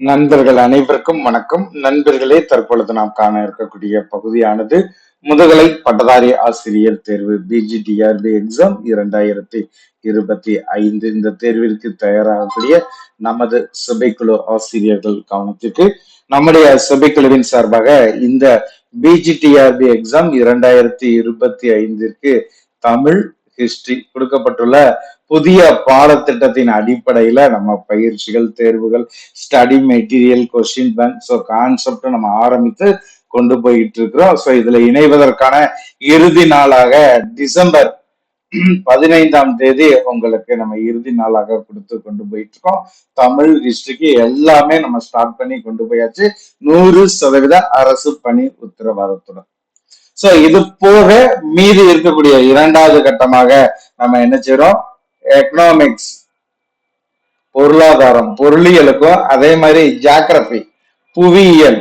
நண்பர்கள் அனைவருக்கும் வணக்கம். நண்பர்களே தற்பொழுது நாம் காண இருக்கக்கூடிய பகுதியானது முதுகலை பட்டதாரி ஆசிரியர் தேர்வு பிஜிடிஆர்பி எக்ஸாம் இரண்டாயிரத்தி இருபத்தி ஐந்து. இந்த தேர்விற்கு தயாராகக்கூடிய நமது சபைக்குழு ஆசிரியர்கள் கவனத்திற்கு நம்முடைய சபைக்குழுவின் சார்பாக இந்த பிஜிடிஆர்பி எக்ஸாம் இரண்டாயிரத்தி இருபத்தி ஐந்திற்கு தமிழ் ஹிஸ்டரி கொடுக்கப்பட்டுள்ள புதிய பாடத்திட்டத்தின் அடிப்படையில நம்ம பயிற்சிகள் தேர்வுகள் study material question bank so கான்செப்டை நம்ம ஆரம்பித்து கொண்டு போயிட்டு இருக்கிறோம். ஸோ இதுல இணைவதற்கான இறுதி நாளாக டிசம்பர் பதினைந்தாம் தேதி உங்களுக்கு நம்ம இறுதி நாளாக கொடுத்து கொண்டு போயிட்டு இருக்கோம். தமிழ் ஹிஸ்டரிக்கு எல்லாமே நம்ம ஸ்டார்ட் பண்ணி கொண்டு போயாச்சு. நூறு சதவீத அரசு பணி உத்தரவாதத்துடன். சோ இது போக மீதி இருக்கக்கூடிய இரண்டாவது கட்டமாக நம்ம என்ன செய்யறோம் எக்கனாமிக்ஸ் பொருளாதாரம் பொருளியலுக்கும் அதே மாதிரி ஜாகிரபி புவியியல்.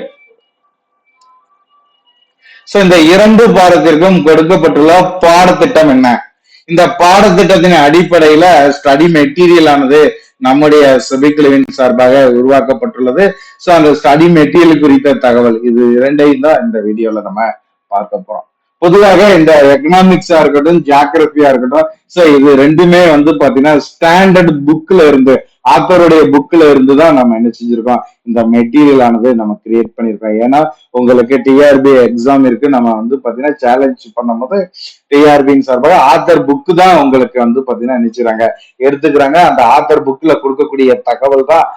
சோ இந்த இரண்டு பாடத்திற்கும் கொடுக்கப்பட்டுள்ள பாடத்திட்டம் என்ன? இந்த பாடத்திட்டத்தின் அடிப்படையில ஸ்டடி மெட்டீரியல் ஆனது நம்முடைய சுபிக்குழுவின் சார்பாக உருவாக்கப்பட்டுள்ளது. சோ அந்த ஸ்டடி மெட்டீரியல் குறித்த தகவல் இது இரண்டையும் தான் இந்த வீடியோல நம்ம பார்க்க போறோம். பொதுவாக இந்த எக்கனாமிக்ஸா இருக்கட்டும் ஜியாகிரபியா இருக்கட்டும் சோ இது ரெண்டுமே வந்து பாத்தீங்கன்னா ஸ்டாண்டர்ட் புக்ல இருந்து ஆத்தருடைய புக்ல இருந்து தான் நம்ம என்ன செஞ்சிருக்கோம். இந்த மெட்டீரியல் ஆனது நம்ம கிரியேட் பண்ணிருக்கோம். ஏன்னா உங்களுக்கு டிஆர்பி எக்ஸாம் இருக்கு. நம்ம வந்து பாத்தீங்கன்னா சேலஞ்ச் பண்ணும்போது டிஆர்பின்னு சார்பாக ஆத்தர் புக்கு தான் உங்களுக்கு வந்து பாத்தீங்கன்னா நினைச்சுறாங்க எடுத்துக்கிறாங்க. அந்த ஆத்தர் புக்ல கொடுக்கக்கூடிய தகவல் தான்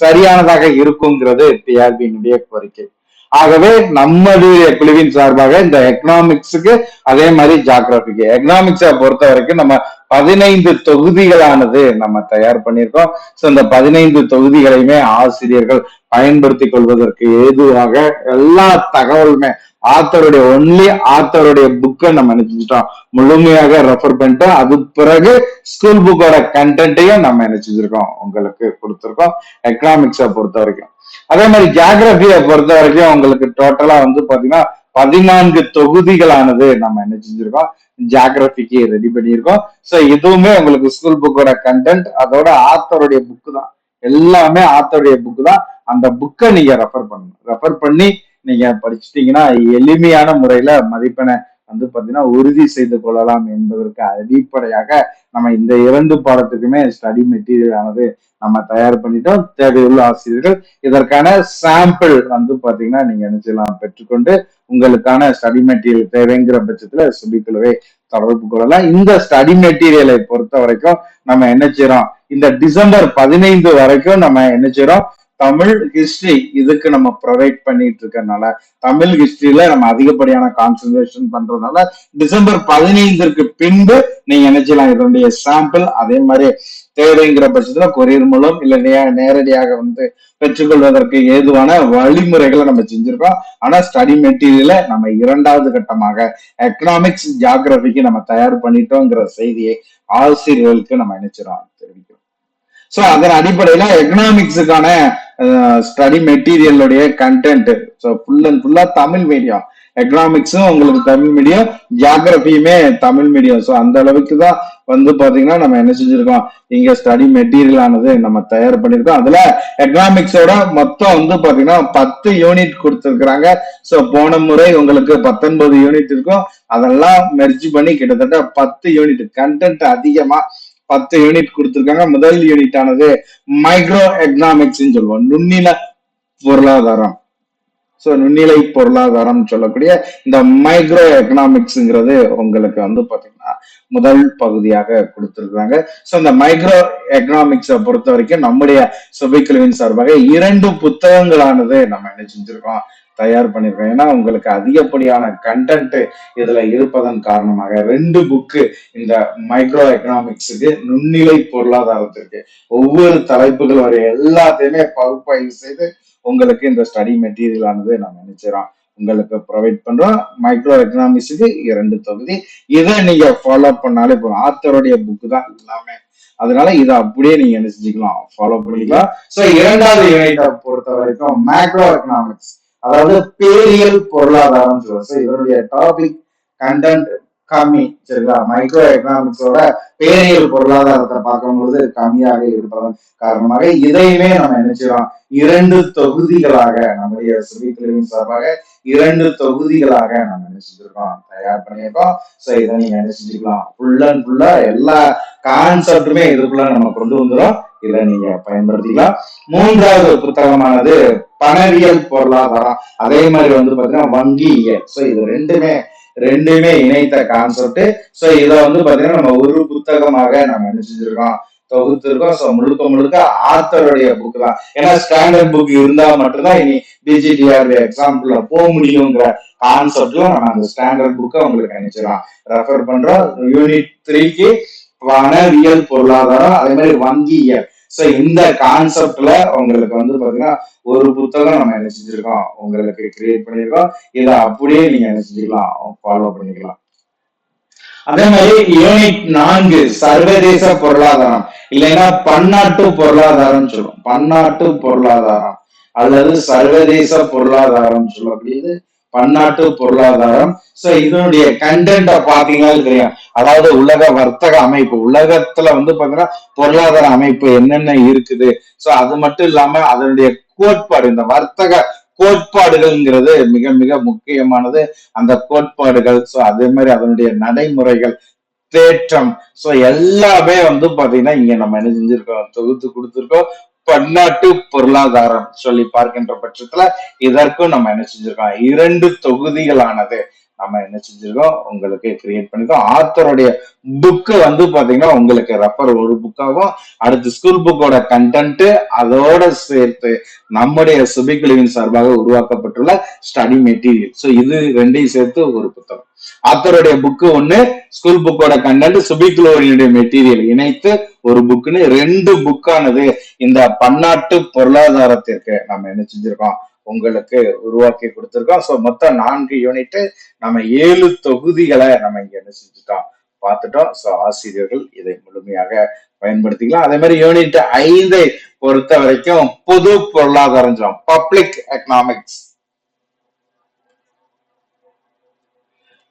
சரியானதாக இருக்குங்கிறது டிஆர்பியினுடைய கோரிக்கை. ஆகவே நம்மளுடைய குழுவின் சார்பாக இந்த எக்கனாமிக்ஸுக்கு அதே மாதிரி ஜாகிரபிக்கு எக்கனாமிக்ஸை பொறுத்த வரைக்கும் நம்ம பதினைந்து தொகுதிகளானது நம்ம தயார் பண்ணியிருக்கோம். ஸோ இந்த பதினைந்து தொகுதிகளையுமே ஆசிரியர்கள் பயன்படுத்தி கொள்வதற்கு ஏதுவாக எல்லா தகவலுமே ஆத்தருடைய ஒன்லி ஆத்தருடைய புக்கை நம்ம நினைச்சிட்டோம் முழுமையாக ரெஃபர் பண்ணிட்டு அது பிறகு ஸ்கூல் புக்கோட கண்டென்ட்டையும் நம்ம நினைச்சிருக்கோம் உங்களுக்கு கொடுத்துருக்கோம். எக்கனாமிக்ஸை பொறுத்த வரைக்கும் அதே மாதிரி ஜியாகிரபியை பொறுத்த வரைக்கும் உங்களுக்கு டோட்டலா வந்து பாத்தீங்கன்னா பதினான்கு தொகுதிகளானது நம்ம என்ன செஞ்சிருக்கோம்? ஜியாகிரபிக்கு ரெடி பண்ணியிருக்கோம். சோ இதுவுமே உங்களுக்கு ஸ்கூல் புக்கோட கண்டென்ட் அதோட ஆத்தருடைய புக்கு தான். எல்லாமே ஆத்தருடைய புக்கு தான். அந்த புக்கை நீங்க ரெஃபர் பண்ணணும். ரெஃபர் பண்ணி நீங்க படிச்சிட்டீங்கன்னா எளிமையான முறையில மதிப்பெண்ணை வந்து பார்த்தீங்கன்னா உறுதி செய்து கொள்ளலாம் என்பதற்கு அடிப்படையாக நம்ம இந்த இரண்டு பாடத்துக்குமே ஸ்டடி மெட்டீரியல் ஆனது நம்ம தயார் பண்ணிட்டோம். தேவையுள்ள ஆசிரியர்கள் இதற்கான சாம்பிள் வந்து பார்த்தீங்கன்னா நீங்க என்ன செய்யலாம் பெற்றுக்கொண்டு உங்களுக்கான ஸ்டடி மெட்டீரியல் தேவைங்கிற பட்சத்துல சுபிக்குழுவை தொடர்பு கொள்ளலாம். இந்த ஸ்டடி மெட்டீரியலை பொறுத்த வரைக்கும் நம்ம என்ன செய்யறோம் இந்த டிசம்பர் பதினைந்து வரைக்கும் நம்ம என்ன செய்யறோம் தமிழ் ஹிஸ்டரி இதுக்கு நம்ம ப்ரொவைட் பண்ணிட்டு இருக்கனால தமிழ் ஹிஸ்டரியில நம்ம அதிகப்படியான கான்சன்ட்ரேஷன் பண்றதுனால டிசம்பர் பதினைந்திற்கு பின்பு நீங்க நினைச்சலாம் இதனுடைய சாம்பிள் அதே மாதிரி தேவைங்கிற பட்சத்துல கொரியர் மூலம் இல்ல நேரடியாக வந்து பெற்றுக்கொள்வதற்கு ஏதுவான வழிமுறைகளை நம்ம செஞ்சிருக்கோம். ஆனா ஸ்டடி மெட்டீரியலை நம்ம இரண்டாவது கட்டமாக எக்கனாமிக்ஸ் ஜியாகிரபிக்கு நம்ம தயார் பண்ணிட்டோங்கிற செய்தியை ஆசிரியர்களுக்கு நம்ம நினைச்சிரோம் தெரிவிக்கிறோம். சோ அதன் அடிப்படையில எக்கனாமிக்ஸுக்கான ஸ்டடி மெட்டீரியலுடைய கண்டென்ட் ஸோ ஃபுல் அண்ட் ஃபுல்லா தமிழ் மீடியம் எக்கனாமிக்ஸும் உங்களுக்கு தமிழ் மீடியம் ஜியாகிரபியுமே தமிழ் மீடியம் ஸோ அந்த அளவுக்கு தான் வந்து பாத்தீங்கன்னா நம்ம என்ன செஞ்சிருக்கோம்? இங்க ஸ்டடி மெட்டீரியல் ஆனது நம்ம தயார் பண்ணிருக்கோம். அதுல எக்கனாமிக்ஸோட மொத்தம் வந்து பாத்தீங்கன்னா பத்து யூனிட் கொடுத்துருக்குறாங்க. ஸோ போன முறை உங்களுக்கு பத்தொன்பது யூனிட் இருக்கும். அதெல்லாம் மெர்ஜ் பண்ணி கிட்டத்தட்ட பத்து யூனிட் கண்டென்ட் அதிகமா பத்து யூனிட் கொடுத்துருக்காங்க. முதல் யூனிட் ஆனது மைக்ரோ எக்கனாமிக்ஸ் சொல்லுவோம். நுண்ணில பொருளாதாரம். ஸோ நுண்ணிலை பொருளாதாரம் சொல்லக்கூடிய இந்த மைக்ரோ எக்கனாமிக்ஸுங்கிறது உங்களுக்கு வந்து பார்த்தீங்கன்னா முதல் பகுதியாக கொடுத்துருக்குறாங்க. ஸோ இந்த மைக்ரோ எக்கனாமிக்ஸை பொறுத்த வரைக்கும் நம்முடைய சுபைக்குழுவின் சார்பாக இரண்டு புத்தகங்களானது நம்ம என்ன செஞ்சிருக்கோம் தயார் பண்ணிருக்கோம். ஏன்னா உங்களுக்கு அதிகப்படியான கண்டென்ட் இதுல இருப்பதன் காரணமாக ரெண்டு புக்கு இந்த மைக்ரோ எக்கனாமிக்ஸுக்கு நுண்ணிலை பொருளாதாரத்திற்கு ஒவ்வொரு தலைப்புகள் வரை எல்லாத்தையுமே பகுப்பாய்வு செய்து உங்களுக்கு இந்த ஸ்டடி மெட்டீரியல் ஆனது நம்ம நினைச்சிடறோம் உங்களுக்கு ப்ரொவைட் பண்றோம் மைக்ரோ எக்கனாமிக்ஸுக்கு இரண்டு தொகுதி. இதை நீங்க ஃபாலோ பண்ணாலே போதும். ஆத்தருடைய புக்கு தான் எல்லாமே. அதனால இதை அப்படியே நீங்க என்ன செஞ்சுக்கலாம் ஃபாலோ பண்ணிக்கலாம். சோ இரண்டாவது யூனிட்டை பொறுத்த வரைக்கும் மேக்ரோ எக்கனாமிக்ஸ் அதாவது பேரியல் பொருளாதாரம் சொல்லுவோம் சார் இதனுடைய டாபிக் கண்டென்ட் கம்மி சரிங்களா? மைக்ரோ எக்கனாமிக்ஸோட பேரியல் பொருளாதாரத்தை பார்க்கும்பொழுது கம்மியாக இருப்பதன் காரணமாக இதையுமே நம்ம நினைச்சிடலாம் இரண்டு தொகுதிகளாக நம்முடைய சிவிக் சார்பாக இரண்டு தொகுதிகளாக நம்ம என்ன செஞ்சிருக்கோம் தயார் பண்ணியிருக்கோம். சோ இதை நீங்க என்ன செஞ்சுக்கலாம் ஃபுல் அண்ட் ஃபுல்லா எல்லா கான்செப்டுமே இதுக்குள்ள நம்ம கொண்டு வந்துடும் இதை நீங்க பயன்படுத்திக்கலாம். மூன்றாவது புத்தகமானது பணவியல் பொருளாதாரம். அதே மாதிரி வந்து பாத்தீங்கன்னா வங்கியியல் சோ இது ரெண்டுமே ரெண்டுமே இணைத்த கான்செப்ட் சோ இதை வந்து பாத்தீங்கன்னா நம்ம ஒரு புத்தகமாக நம்ம நினைச்சிருக்கோம் தொகுத்து தொகுத்திருக்கோம். ஸோ முழுக்க முழுக்க ஆத்தருடைய புக் தான். ஏன்னா ஸ்டாண்டர்ட் புக் இருந்தா மட்டும்தான் இனி டிஜிடிஆர் எக்ஸாம்பிள்ல போக முடியுங்கிற கான்செப்ட்ல நம்ம அந்த ஸ்டாண்டர்ட் புக்கை உங்களுக்கு நினைச்சிடலாம் ரெஃபர் பண்றோம். யூனிட் த்ரீக்கு வனவியல் பொருளாதாரம் அதே மாதிரி வங்கியல் ஸோ இந்த கான்செப்ட்ல உங்களுக்கு வந்து பாத்தீங்கன்னா ஒரு புத்தகம் நம்ம என்ன செஞ்சிருக்கோம்? உங்களுக்கு கிரியேட் பண்ணியிருக்கோம் இதை அப்படியே நீங்க என்ன செஞ்சுக்கலாம்? ஃபாலோ பண்ணிக்கலாம். அதே மாதிரி யூனிட் நான்கு சர்வதேச பொருளாதாரம். இல்லைன்னா பன்னாட்டு பொருளாதாரம் சொல்லும் பன்னாட்டு பொருளாதாரம். அல்லது சர்வதேச பொருளாதாரம் சொல்லக்கூடியது பன்னாட்டு பொருளாதாரம். சோ இதனுடைய கண்டென்ட பாத்தீங்கன்னா தெரியும் அதாவது உலக வர்த்தக அமைப்பு. உலகத்துல வந்து பாத்தீங்கன்னா பொருளாதார அமைப்பு என்னென்ன இருக்குது? சோ அது மட்டும் இல்லாம அதனுடைய கோட்பாடு இந்த வர்த்தக கோட்பாடுகள்ங்கிறது மிக மிக முக்கியமானது. அந்த கோட்பாடுகள் சோ அதே மாதிரி அதனுடைய நடைமுறைகள் தேற்றம். சோ எல்லாமே வந்து பாத்தீங்கன்னா இங்க நம்ம என்ன செஞ்சிருக்கோம்? தொகுத்து கொடுத்துருக்கோம். பன்னாட்டு பொருளாதாரம் சொல்லி பார்க்கின்ற பட்சத்துல இதற்கும் நம்ம என்ன செஞ்சிருக்கோம்? இரண்டு தொகுதிகளானது. நம்ம என்ன செஞ்சிருக்கோம்? உங்களுக்கு கிரியேட் பண்ணிருக்கோம். ஆத்தருடைய புக்கு வந்து பாத்தீங்கன்னா உங்களுக்கு ரெஃபர் ஒரு புக்காகும் அடுத்து ஸ்கூல் புக்கோட கண்டென்ட் அதோட சேர்த்து நம்முடைய சுபிக்குழுவின் சார்பாக உருவாக்கப்பட்டுள்ள ஸ்டடி மெட்டீரியல் சோ இது ரெண்டையும் சேர்த்து ஒரு புத்தகம். ஆத்தருடைய புக்கு ஒண்ணு ஸ்கூல் புக்கோட கண்டென்ட் சுபிக்குழுவினுடைய மெட்டீரியல் இணைத்து ஒரு புக்குன்னு ரெண்டு புக்கானது இந்த பன்னாட்டு பொருளாதாரத்திற்கு நம்ம என்ன செஞ்சிருக்கோம்? உங்களுக்கு உருவாக்கி கொடுத்துருக்கோம். ஸோ மொத்தம் நான்கு யூனிட் நம்ம ஏழு தொகுதிகளை நம்ம இங்க என்ன செஞ்சுட்டோம்? பார்த்துட்டோம். ஸோ ஆசிரியர்கள் இதை முழுமையாக பயன்படுத்திக்கலாம். அதே மாதிரி யூனிட் ஐந்தை பொறுத்த வரைக்கும் பொது பொருளாதாரம் பப்ளிக் எக்கனாமிக்ஸ்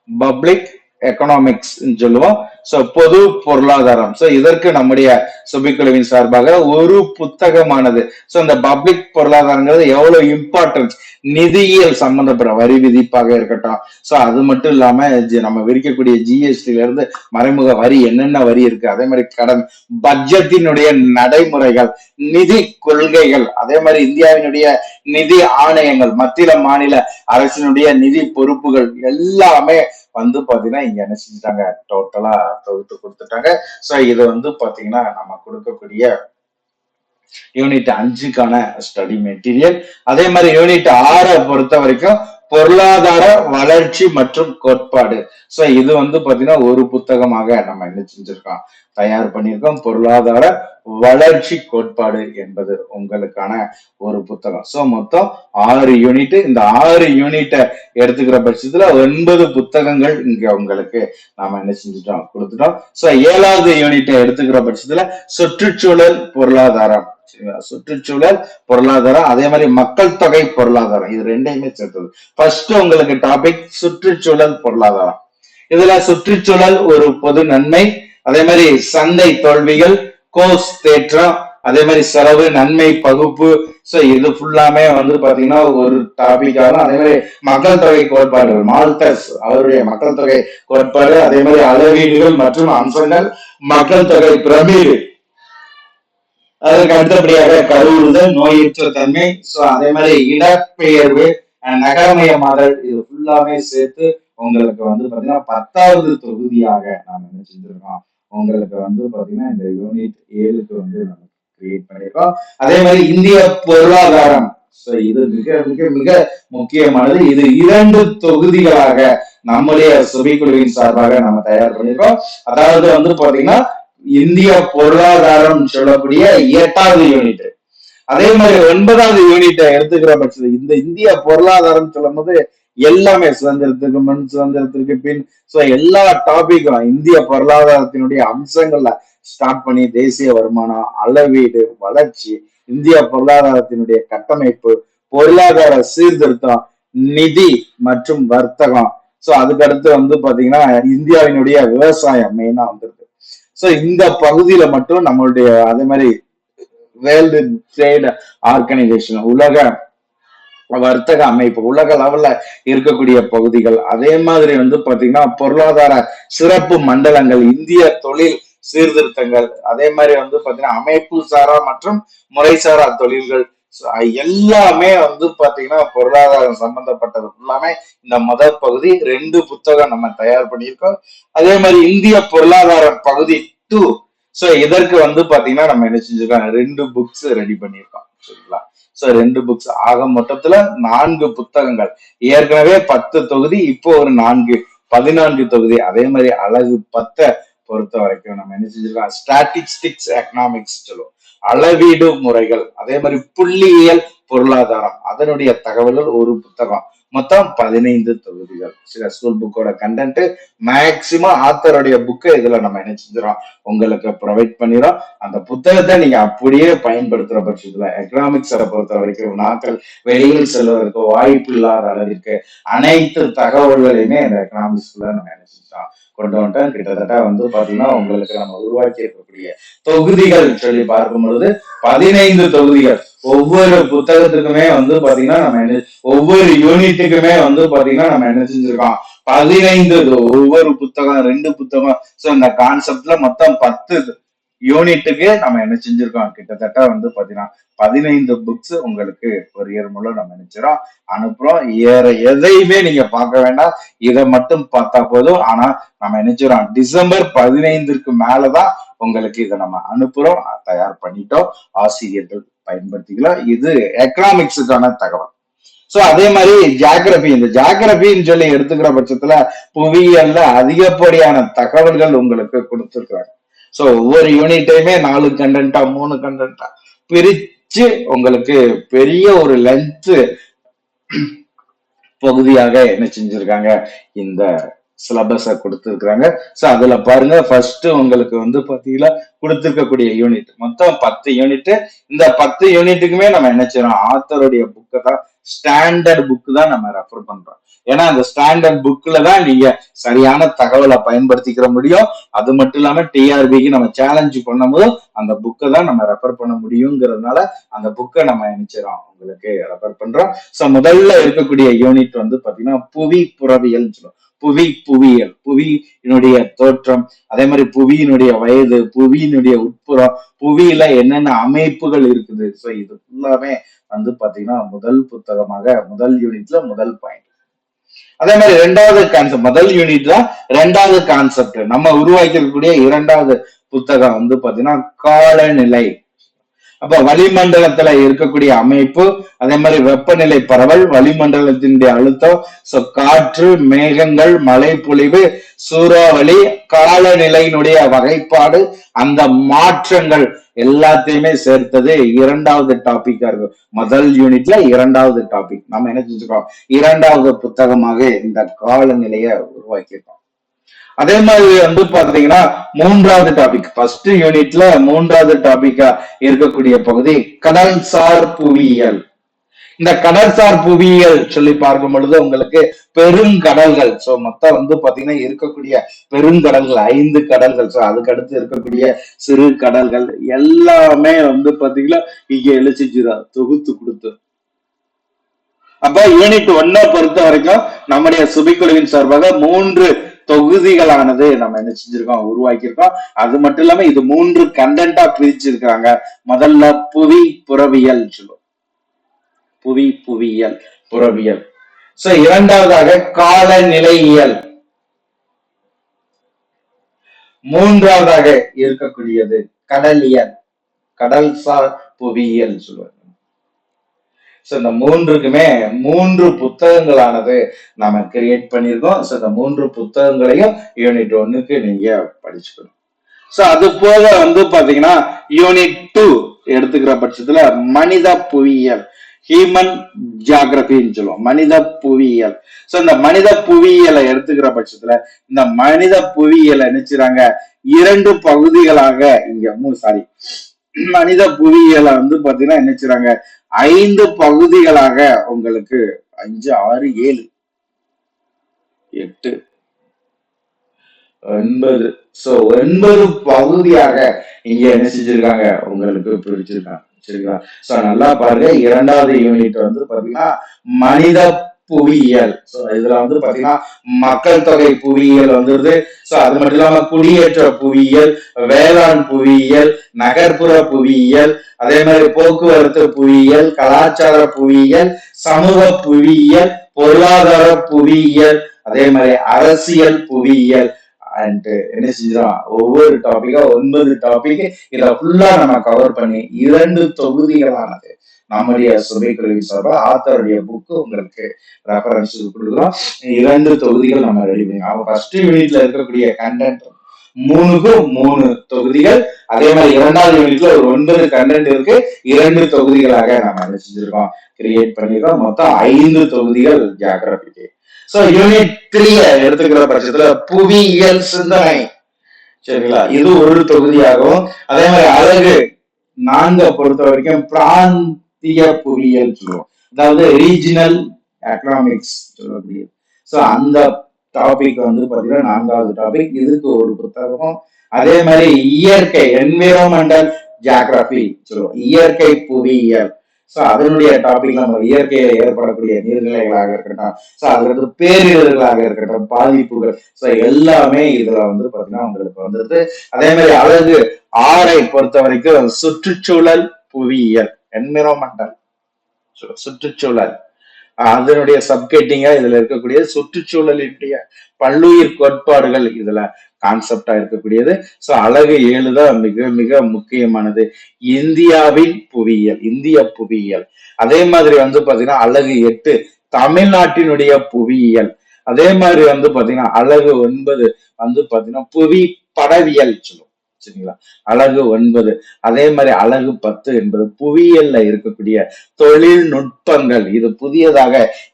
பப்ளிக் எக்கனாமிக்ஸ் சொல்லுவோம். சோ பொது பொருளாதாரம். சோ இதற்கு நம்முடைய சுபிக்குழுவின் சார்பாக ஒரு புத்தகமானது. சோ இந்த பப்ளிக் பொருளாதாரங்கிறது எவ்வளவு இம்பார்ட்டன்ஸ் நிதியியல் சம்பந்தப்பட்ட வரி விதிப்பாக இருக்கட்டும். சோ அது மட்டும் இல்லாம நம்ம விரிக்கக்கூடிய ஜிஎஸ்டில இருந்து மறைமுக வரி என்னென்ன வரி இருக்கு? அதே மாதிரி கடன் பட்ஜெட்டினுடைய நடைமுறைகள் நிதி கொள்கைகள் அதே மாதிரி இந்தியாவினுடைய நிதி ஆணையங்கள் மத்திய மாநில அரசினுடைய நிதி பொறுப்புகள் எல்லாமே வந்து பாத்தீங்கன்னா இங்க என்ன செஞ்சுட்டாங்க? டோட்டலா தொகுத்து கொடுத்துட்டாங்க. சோ இது வந்து பாத்தீங்கன்னா நம்ம கொடுக்கக்கூடிய யூனிட் அஞ்சுக்கான ஸ்டடி மெட்டீரியல் அதே மாதிரி யூனிட் ஆறை பொறுத்த வரைக்கும் பொருளாதார வளர்ச்சி மற்றும் கோட்பாடு. சோ இது வந்து பாத்தீங்கன்னா ஒரு புத்தகமாக நம்ம என்ன செஞ்சிருக்கோம்? தயார் பண்ணியிருக்கோம். பொருளாதார வளர்ச்சி கோட்பாடு என்பது உங்களுக்கான ஒரு புத்தகம். சோ மொத்தம் ஆறு யூனிட் இந்த ஆறு யூனிட்டை எடுத்துக்கிற பட்சத்துல ஒன்பது புத்தகங்கள் இங்க உங்களுக்கு நாம என்ன செஞ்சுட்டோம்? கொடுத்துட்டோம். சோ ஏழாவது யூனிட்டை எடுத்துக்கிற பட்சத்துல சுற்றுச்சூழல் பொருளாதாரம். சுற்றுச்சூழல் பொருளாதாரம் அதே மாதிரி மக்கள் தொகை பொருளாதாரம். இது ரெண்டையுமே சேர்த்தது. ஃபர்ஸ்ட் உங்களுக்கு டாபிக் சுற்றுச்சூழல் பொருளாதாரம். இதுல சுற்றுச்சூழல் ஒரு பொது நன்மை அதே மாதிரி சந்தை தோல்விகள் கோஸ் தேற்றம் அதே மாதிரி செலவு நன்மை பகுப்பு. சோ இது ஃபுல்லாமே வந்து பாத்தீங்கன்னா ஒரு டாபிக் ஆகும் அதே மாதிரி மக்கள் தொகை கோட்பாடுகள் மால்டஸ் அவருடைய மக்கள் தொகை கோட்பாடு அதே மாதிரி அளவீடுகள் மற்றும் அம்சங்கள் மக்கள் தொகை பிரமிடு. அதற்கு அடுத்தபடியாக கருவுறுதல் நோயற்ற தன்மை சோ அதே மாதிரி இடப்பெயர்வு நகரமயமாதல் இது ஃபுல்லாமே சேர்த்து உங்களுக்கு வந்து பாத்தீங்கன்னா பத்தாவது தொகுதியாக நாம் என்ன செஞ்சிருக்கோம்? உங்களுக்கு வந்து பாத்தீங்கன்னா இந்த யூனிட் ஏழுக்கு வந்து நம்ம கிரியேட் பண்ணியிருக்கோம் அதே மாதிரி இந்திய பொருளாதாரம் இது மிக மிக மிக முக்கியமானது. இது இரண்டு தொகுதிகளாக நம்முடைய சுபிக்குழுவின் சார்பாக நம்ம தயார் பண்ணியிருக்கோம் அதாவது வந்து பாத்தீங்கன்னா இந்திய பொருளாதாரம் சொல்லக்கூடிய எட்டாவது யூனிட் அதே மாதிரி ஒன்பதாவது யூனிட்டை எடுத்துக்கிற பட்சத்தில் இந்த இந்திய பொருளாதாரம் சொல்லும் போது எல்லாமே சுதந்திரத்துக்கு முன் சுதந்திரத்திற்கு பின். சோ எல்லா டாபிக்கும் இந்திய பொருளாதாரத்தினுடைய அம்சங்கள்ல ஸ்டார்ட் பண்ணி தேசிய வருமானம் அளவீடு வளர்ச்சி இந்திய பொருளாதாரத்தினுடைய கட்டமைப்பு பொருளாதார சீர்திருத்தம் நிதி மற்றும் வர்த்தகம். சோ அதுக்கு அடுத்து வந்து பாத்தீங்கன்னா இந்தியாவினுடைய விவசாயம் மெயினா வந்துருக்கு. சோ இந்த பகுதியில மட்டும் நம்மளுடைய அதே மாதிரி வேர்ல்டு ட்ரேட் ஆர்கனைசேஷன் உலக வர்த்தக அமைப்பு உலக லெவல்ல இருக்கக்கூடிய பகுதிகள் அதே மாதிரி வந்து பாத்தீங்கன்னா பொருளாதார சிறப்பு மண்டலங்கள் இந்திய தொழில் சீர்திருத்தங்கள் அதே மாதிரி வந்து பாத்தீங்கன்னா அமைப்பு சாரா மற்றும் முறைசாரா தொழில்கள் எல்லாமே வந்து பாத்தீங்கன்னா பொருளாதாரம் சம்பந்தப்பட்டது எல்லாமே இந்த முதல் பகுதி ரெண்டு புத்தகம் நம்ம தயார் பண்ணியிருக்கோம். அதே மாதிரி இந்திய பொருளாதார பகுதி டூ சோ இதற்கு வந்து பாத்தீங்கன்னா நம்ம என்ன செஞ்சிருக்கோம்? ரெண்டு புக்ஸ் ரெடி பண்ணியிருக்கோம். சரிங்களா? சோ ரெண்டு புக்ஸ் ஆக மொத்தத்துல நான்கு புத்தகங்கள். ஏற்கனவே பத்து தொகுதி இப்போ ஒரு நான்கு பதினான்கு தொகுதி. அதே மாதிரி அழகு பத்தை பொறுத்த வரைக்கும் நம்ம என்ன செஞ்சிருக்கோம்? ஸ்டாட்டிஸ்டிக்ஸ் எக்கனாமிக்ஸ் சொல்லுவோம். அளவீடு முறைகள். அதே மாதிரி புள்ளியியல் பொருளாதாரம். அதனுடைய தகவல்கள் ஒரு புத்தகம். மொத்தம் பதினைந்து தொகுதிகள். சில ஸ்கூல் புக்கோட கண்டென்ட் மேக்சிமம் ஆத்தருடைய புக்கை இதுல நம்ம என்ன செஞ்சிடறோம்? உங்களுக்கு ப்ரொவைட் பண்ணிடும் அந்த புத்தகத்தை நீங்க அப்படியே பயன்படுத்துற பட்சத்துல எக்கனாமிக்ஸை பொறுத்த வரைக்கும் நாட்கள் வெளியில் செல்வதற்கு வாய்ப்பு இல்லாத அளவிற்கு அனைத்து தகவல்களையுமே இந்த எக்கனாமிக்ஸ்ல நம்ம என்ன செஞ்சோம் கொண்டு வந்துட்டோம் கிட்டத்தட்ட வந்து பாத்தீங்கன்னா உங்களுக்கு நம்ம உருவாக்கி இருக்கக்கூடிய தொகுதிகள் சொல்லி பார்க்கும் பொழுது பதினைந்து தொகுதிகள். ஒவ்வொரு புத்தகத்துக்குமே வந்து பாத்தீங்கன்னா நம்ம என்ன ஒவ்வொரு யூனிட்டுக்குமே வந்து பாத்தீங்கன்னா நம்ம என்ன செஞ்சிருக்கோம்? பதினைந்து ஒவ்வொரு புத்தகம் ரெண்டு புத்தகம். சோ இந்த கான்செப்ட்ல மொத்தம் பத்து யூனிட்டுக்கு நம்ம என்ன செஞ்சிருக்கோம்? கிட்டத்தட்ட வந்து பாத்தீங்கன்னா பதினைந்து புக்ஸ் உங்களுக்கு கொரியர் மூலம் நம்ம நினைச்சிடும் அனுப்புறோம். ஏற எதையுமே நீங்க பார்க்க வேண்டாம். இதை மட்டும் பார்த்தா போதும். ஆனா நம்ம நினைச்சிடும் டிசம்பர் பதினைந்திற்கு மேலதான் உங்களுக்கு இதை நம்ம அனுப்புறோம். தயார் பண்ணிட்டோம். ஆசிரியர்கள் பயன்படுத்திக்கலாம் இது எக்கனாமிக்ஸுக்கான தகவல். சோ அதே மாதிரி ஜாகிரபி இந்த ஜாகிரபின்னு சொல்லி எடுத்துக்கிற பட்சத்துல புவியியல்ல அதிகப்படியான தகவல்கள் உங்களுக்கு கொடுத்துருக்குறாங்க. சோ ஒவ்வொரு யூனிட்டையுமே நாலு கண்டென்ட்டா மூணு கண்டென்ட்டா பிரிச்சு உங்களுக்கு பெரிய ஒரு லென்த்து பகுதியாக என்ன செஞ்சிருக்காங்க இந்த சிலபஸ கொடுத்துருக்குறாங்க. சோ அதுல பாருங்க ஃபர்ஸ்ட் உங்களுக்கு வந்து பாத்தீங்கன்னா கொடுத்துருக்கக்கூடிய யூனிட் மொத்தம் பத்து யூனிட் இந்த பத்து யூனிட்டுக்குமே நம்ம என்ன செய்யறோம் ஆத்தருடைய புக்கை தான் ஸ்டாண்டர்ட் புக்கு தான் நம்ம ரெஃபர் பண்றோம். ஏன்னா அந்த ஸ்டாண்டர்ட் புக்ல தான் நீங்க சரியான தகவலை பயன்படுத்திக்கிற முடியும். அது மட்டும் இல்லாம டிஆர்பிக்கு நம்ம சேலஞ்ச் பண்ணும்போது அந்த புக்கை தான் நம்ம ரெஃபர் பண்ண முடியுங்கிறதுனால அந்த புக்கை நம்ம நினைச்சிடறோம் உங்களுக்கு ரெஃபர் பண்றோம். சோ முதல்ல இருக்கக்கூடிய யூனிட் வந்து பாத்தீங்கன்னா புவி புறவியல் சொல்லுவோம். புவி புவியியல். புவியினுடைய தோற்றம் அதே மாதிரி புவியினுடைய வயது புவியினுடைய உட்புறம் புவியில என்னென்ன அமைப்புகள் இருக்குது. ஸோ இது ஃபுல்லாமே வந்து பாத்தீங்கன்னா முதல் புத்தகமாக முதல் யூனிட்ல முதல் பாயிண்ட் அதே மாதிரி ரெண்டாவது கான்செப்ட் முதல் யூனிட் தான் ரெண்டாவது கான்செப்ட் நம்ம உருவாக்கி இருக்கக்கூடிய இரண்டாவது புத்தகம் வந்து பாத்தீங்கன்னா காலநிலை. அப்ப வளிமண்டலத்துல இருக்கக்கூடிய அமைப்பு அதே மாதிரி வெப்பநிலை பரவல் வளிமண்டலத்தினுடைய அழுத்தம் சோ காற்று மேகங்கள் மழை பொழிவு சூறாவளி காலநிலையினுடைய வகைப்பாடு அந்த மாற்றங்கள் எல்லாத்தையுமே சேர்த்தது இரண்டாவது டாபிக்கா இருக்கும் முதல் யூனிட்ல இரண்டாவது டாபிக் நம்ம என்ன செஞ்சுக்கோம் இரண்டாவது புத்தகமாக இந்த காலநிலையை உருவாக்கியிருக்கோம். அதே மாதிரி வந்து பாத்தீங்கன்னா மூன்றாவது டாபிக் ஃபர்ஸ்ட் யூனிட்ல மூன்றாவது டாபிக்கா இருக்கக்கூடிய பகுதி கடல்சார் புவியியல். இந்த கடற்சார் புவியியல் சொல்லி பார்க்கும் பொழுது உங்களுக்கு பெருங்கடல்கள் சோ மொத்தம் வந்து பாத்தீங்கன்னா இருக்கக்கூடிய பெருங்கடல்கள் ஐந்து கடல்கள். சோ அதுக்கு அடுத்து இருக்கக்கூடிய சிறு கடல்கள் எல்லாமே வந்து பாத்தீங்கன்னா இங்க எழுச்சிச்சுதா தொகுத்து கொடுத்து. அப்ப யூனிட் ஒன்ன பொறுத்த வரைக்கும் நம்முடைய சுபிக்குழுவின் சார்பாக மூன்று தொகுதிகளானது நம்ம என்ன செஞ்சிருக்கோம் உருவாக்கியிருக்கோம். அது மட்டும் இல்லாம இது மூன்று கண்டென்ட்டா பிரிச்சிருக்காங்க முதல்ல புவி புறவியல் சொல்லுவோம். புவி புவியியல் புறவியல். சோ இரண்டாவதாக காலநிலையியல். மூன்றாவதாக இருக்கக்கூடியது கடலியல். கடல்சார் புவியியல் சொல்லுவாங்க. ஸோ இந்த மூன்றுக்குமே மூன்று புத்தகங்களானது நாம கிரியேட் பண்ணியிருக்கோம். சோ இந்த மூன்று புத்தகங்களையும் யூனிட் ஒன்னுக்கு நீங்க படிச்சுக்கணும். சோ அது போக வந்து பாத்தீங்கன்னா யூனிட் டூ எடுத்துக்கிற பட்சத்துல மனித புவியியல் ஹியூமன் ஜியாகிரபின்னு சொல்லுவோம். மனித புவியியல். சோ இந்த மனித புவியியலை எடுத்துக்கிற பட்சத்துல இந்த மனித புவியியலை நினைச்சுறாங்க இரண்டு பகுதிகளாக இங்க சாரி மனித புவியியலை வந்து பாத்தீங்கன்னா என்ன செய்றாங்க ஐந்து பகுதிகளாக உங்களுக்கு அஞ்சு ஆறு ஏழு. எட்டு. ஒன்பது. சோ ஒன்பது பகுதியாக இங்க என்ன செஞ்சிருக்காங்க? உங்களுக்கு பிரிச்சிருக்காங்க சரிங்களா சோ நல்லா பாருங்க. இரண்டாவது யூனிட் வந்து பாத்தீங்கன்னா மனித புவியியல். ஸோ இதுல வந்து பாத்தீங்கன்னா மக்கள் தொகை புவியியல் வந்துருது. ஸோ அது மட்டும் இல்லாம குடியேற்ற புவியியல் வேளாண் புவியியல் நகர்ப்புற புவியியல் அதே மாதிரி போக்குவரத்து புவியியல் கலாச்சார புவியியல் சமூக புவியியல் பொருளாதார புவியியல் அதே மாதிரி அரசியல் புவியியல். அண்ட் என்ன செஞ்சோம் ஒவ்வொரு டாபிக்கா ஒன்பது டாபிக் இத ஃபுல்லா நம்ம கவர் பண்ணி இரண்டு தொகுதிகளானது. நம்முடைய சபை கல்வி சபை ஆத்தருடைய புக்கு உங்களுக்கு ரெஃபரன்ஸ் கொடுக்குறோம் இரண்டு தொகுதிகள் நம்ம ரெடி பண்ணி அவங்க ஃபர்ஸ்ட் யூனிட்ல இருக்கக்கூடிய கண்டென்ட் மூணுக்கு மூணு தொகுதிகள். அதே மாதிரி இரண்டாவது யூனிட்ல ஒரு ஒன்பது கண்டென்ட் இருக்கு. இரண்டு தொகுதிகளாக நம்ம என்ன செஞ்சிருக்கோம். கிரியேட் பண்ணிருக்கோம் மொத்தம் ஐந்து தொகுதிகள் ஜியாகிரபிக்கு சோ யூனிட் த்ரீ எடுத்துக்கிற பட்சத்துல புவியியல் சிந்தனை. சரிங்களா? இது ஒரு தொகுதியாகவும் அதே மாதிரி அழகு நான்க பொறுத்த வரைக்கும் மத்திய புவியியல் சொல்லுவோம் அதாவது ரீஜினல் எக்கனாமிக்ஸ் சொல்லக்கூடியது ஸோ அந்த டாபிக் வந்து பார்த்தீங்கன்னா நான்காவது டாபிக் இதுக்கு ஒரு புத்தகம். அதே மாதிரி இயற்கை என்விரான்மெண்டல் ஜியாகிரபி சொல்லுவோம் இயற்கை புவியியல். ஸோ அதனுடைய டாபிக் நம்ம இயற்கையில ஏற்படக்கூடிய நீர்நிலைகளாக இருக்கட்டும். ஸோ அதுக்கு பேரிடர்களாக இருக்கட்டும் பாதிப்புகள். ஸோ எல்லாமே இதுல வந்து பார்த்தீங்கன்னா உங்களுக்கு வந்துருது அதே மாதிரி அழகு ஆரை பொறுத்த வரைக்கும் சுற்றுச்சூழல் புவியியல். என்விரான்மெண்டல் சுற்றுச்சூழல். அதனுடைய சப்கெட்டிங்கா இதுல இருக்கக்கூடிய சுற்றுச்சூழலினுடைய பல்லுயிர் கோட்பாடுகள். இதுல கான்செப்டா இருக்கக்கூடியது. சோ அழகு ஏழு தான் மிக மிக முக்கியமானது. இந்தியாவின் புவியியல் இந்திய புவியியல். அதே மாதிரி வந்து பாத்தீங்கன்னா அழகு எட்டு தமிழ்நாட்டினுடைய புவியியல். அதே மாதிரி வந்து பாத்தீங்கன்னா அழகு ஒன்பது வந்து பாத்தீங்கன்னா புவி படவியல் சொல்லுவோம். சரிங்களா? அழகு ஒன்பது. அதே மாதிரி அழகு பத்து என்பது புவியியல்ல இருக்கக்கூடிய தொழில்நுட்பங்கள் இது புதியதாக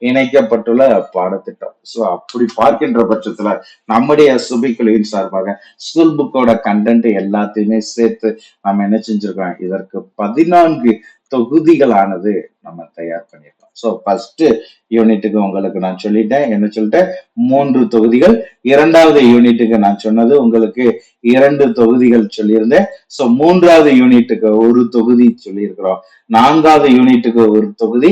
இணைக்கப்பட்டுள்ள பாடத்திட்டம். சோ அப்படி பார்க்கின்ற பட்சத்துல நம்முடைய சுபிக்குழுவின் சார்பாக ஸ்கூல் புக்கோட கண்டென்ட் எல்லாத்தையுமே சேர்த்து நம்ம என்ன செஞ்சிருக்கோம்? இதற்கு பதினான்கு தொகுதிகளானது நம்ம தயார் பண்ணியிருக்கோம். ஸோ ஃபர்ஸ்ட் யூனிட்டுக்கு உங்களுக்கு நான் சொல்லிட்டேன். என்ன சொல்லிட்டேன்? மூன்று தொகுதிகள். இரண்டாவது யூனிட்டுக்கு நான் சொன்னது உங்களுக்கு இரண்டு தொகுதிகள் சொல்லியிருந்தேன். ஸோ மூன்றாவது யூனிட்டுக்கு ஒரு தொகுதி சொல்லியிருக்கிறோம். நான்காவது யூனிட்டுக்கு ஒரு தொகுதி.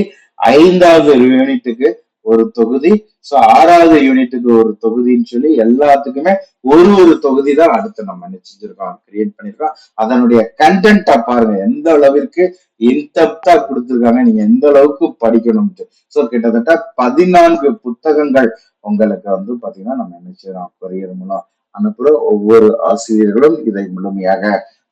ஐந்தாவது யூனிட்டுக்கு ஒரு தொகுதி. ஸோ ஆறாவது யூனிட்டுக்கு ஒரு தொகுதின்னு சொல்லி எல்லாத்துக்குமே ஒரு ஒரு தொகுதி தான் அடுத்து நம்ம நினைச்சிருக்கோம் கிரியேட் பண்ணிருக்கோம். அதனுடைய கண்டென்ட்டா பாருங்க எந்த அளவிற்கு இன்டெப்தா கொடுத்துருக்காங்க நீங்க எந்த அளவுக்கு படிக்கணும்ட்டு. ஸோ கிட்டத்தட்ட பதினான்கு புத்தகங்கள் உங்களுக்கு வந்து பாத்தீங்கன்னா நம்ம நினைச்சிடறோம் கொரியர் மூலம் அனுப்புற ஒவ்வொரு ஆசிரியர்களும் இதை முழுமையாக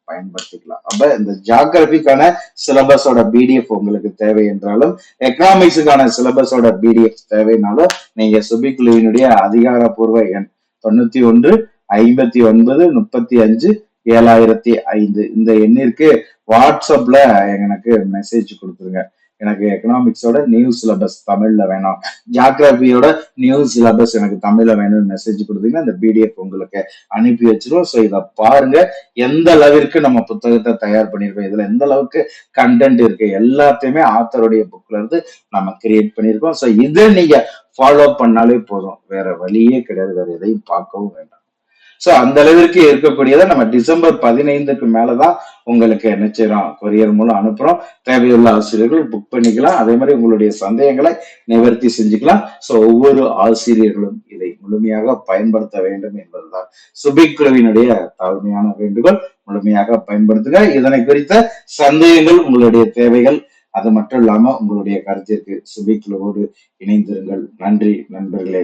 பயன்படுத்திக்கலாம். அப்ப இந்த ஜாகிரபிக்கான சிலபஸோட பிடிஎஃப் உங்களுக்கு தேவை என்றாலும் எக்கனாமிக்ஸுக்கான சிலபஸோட பிடிஎஃப் தேவைனாலும் நீங்க சுபிக்குழுவினுடைய அதிகாரப்பூர்வ எண் தொண்ணூத்தி ஒன்று ஐம்பத்தி ஒன்பது முப்பத்தி அஞ்சு ஏழாயிரத்தி ஐந்து. இந்த எண்ணிற்கு வாட்ஸ்அப்ல எனக்கு மெசேஜ் கொடுத்துருங்க. எனக்கு எக்கனாமிக்ஸோட நியூ சிலபஸ் தமிழ்ல வேணும். ஜாகிரபியோட நியூ சிலபஸ் எனக்கு தமிழ்ல வேணும்னு மெசேஜ் கொடுத்தீங்கன்னா இந்த பிடிஎஃப் உங்களுக்கு அனுப்பி வச்சிருவோம். ஸோ இதை பாருங்க. எந்த அளவிற்கு நம்ம புத்தகத்தை தயார் பண்ணியிருக்கோம் இதுல எந்த அளவுக்கு கண்டென்ட் இருக்கு எல்லாத்தையுமே ஆத்தருடைய புக்ல இருந்து நம்ம கிரியேட் பண்ணியிருக்கோம். ஸோ இதை நீங்க ஃபாலோ பண்ணாலே போதும். வேற வழியே கிடையாது. வேற எதையும் பார்க்கவும் வேண்டாம். சோ அந்த அளவிற்கு இருக்கக்கூடியதை நம்ம டிசம்பர் பதினைந்துக்கு மேலதான் உங்களுக்கு என்ன செய்யறோம் கொரியர் மூலம் அனுப்புறோம். தேவையுள்ள ஆசிரியர்கள் புக் பண்ணிக்கலாம். அதே மாதிரி உங்களுடைய சந்தேகங்களை நிவர்த்தி செஞ்சுக்கலாம். சோ ஒவ்வொரு ஆசிரியர்களும் இதை முழுமையாக பயன்படுத்த வேண்டும் என்பதுதான். சுபிக் குழுவினுடைய தாழ்மையான வேண்டுகோள். முழுமையாக பயன்படுத்துங்க. இதனை குறித்த சந்தேகங்கள் உங்களுடைய தேவைகள் அது மட்டும் இல்லாம உங்களுடைய கருத்திற்கு சுபிக் குழுவோடு இணைந்திருங்கள். நன்றி நண்பர்களே.